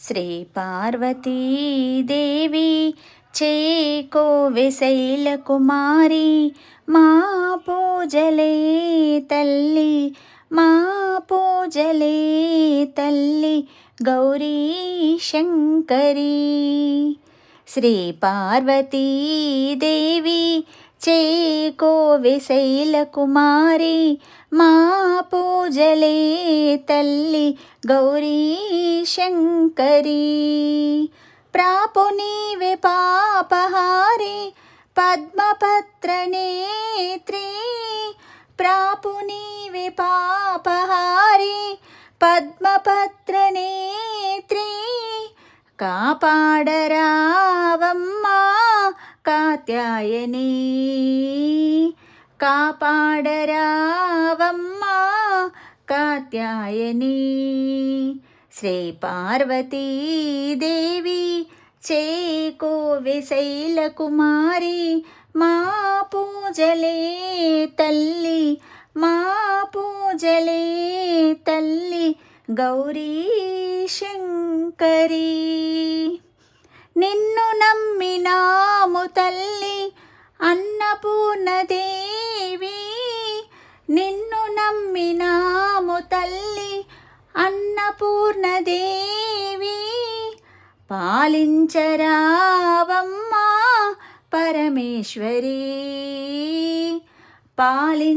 శ్రీ పార్వతీదేవి చేకోవెశైల కుమారి మా పూజలే తల్లి మా పూజలే తల్లి గౌరీ శంకరి. శ్రీ పార్వతీదేవి చేకోవెశైల కుమారి మా పూజలే తల్లి గౌరీ శంకరి. ప్రాపు నీవే పాపహారి పద్మపత్ర నేత్రి ప్రాపు నీవే పాపహారి పద్మపత్ర నేత్రి కాపాడరావమ్మా కాత్యాయని. కాపాడరావమ్మా కాత్యాయని. శ్రీ పార్వతీదేవి చేకో విశైల కుమారి మా పూజలే తల్లి మా పూజలే తల్లి గౌరీ శంకరీ. నిన్ను నమ్మి అన్నదేవి నిన్ను నమ్మినాము తల్లి అన్నపూర్ణదేవి. పాలించరావమ్మా పరమేశ్వరి పాలించరావమ్మ